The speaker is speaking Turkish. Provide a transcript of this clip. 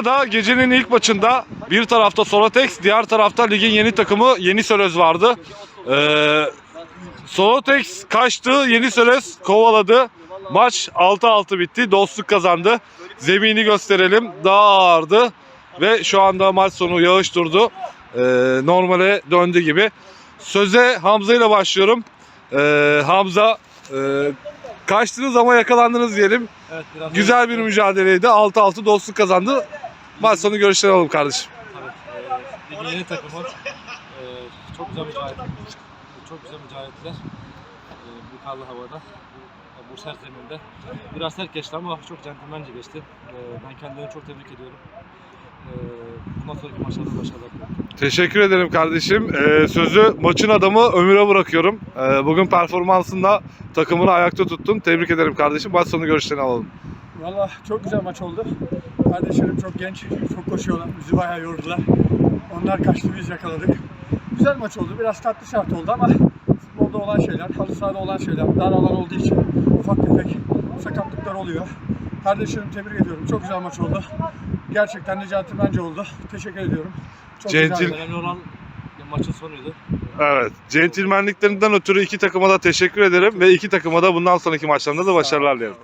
Antalya'da gecenin ilk maçında bir tarafta Solatex, diğer tarafta ligin yeni takımı Yeni Sölöz vardı. Ee, Solatex kaçtı, Yeni Sölöz kovaladı. Maç 6-6 bitti. Dostluk kazandı. Zemini gösterelim. Daha ağırdı. Ve şu anda maç sonu yağış durdu. Ee, normale döndü gibi. Söze Hamza ile başlıyorum. Ee, Hamza e, kaçtınız ama yakalandınız diyelim. Evet, Güzel bir mücadeleydi. 6-6 dostluk kazandı. Maç sonu görüşleri alalım kardeşim. Evet, e, ligin yeni takımı. E, çok güzel mücadele Çok güzel mücadele ettiler. E, bu karlı havada. Bu, bu sert zeminde. Biraz sert geçti ama çok centilmence geçti. E, ben kendilerini çok tebrik ediyorum. E, bundan sonraki maçlarda başarılar diliyorum. Teşekkür ederim kardeşim. Ee, sözü maçın adamı Ömür'e bırakıyorum. Ee, bugün performansında takımını ayakta tuttun. Tebrik ederim kardeşim. Maç sonu görüşlerini alalım. Valla çok güzel maç oldu. Kardeşlerim çok genç, çok koşuyorlar. Bizi bayağı yordular. Onlar kaçtı, biz yakaladık. Güzel maç oldu. Biraz tatlı şart oldu ama futbolda olan şeyler, halı sahada olan şeyler, dar alan olduğu için ufak tefek sakatlıklar oluyor. Kardeşlerimi tebrik ediyorum. Çok güzel maç oldu. Gerçekten de centilmence oldu. Teşekkür ediyorum. Çok Centil- güzeldi. Önemli olan maçın sonuydu. Evet. Centilmenliklerinden ötürü iki takıma da teşekkür ederim. Ve iki takıma da bundan sonraki maçlarında da başarılar dilerim.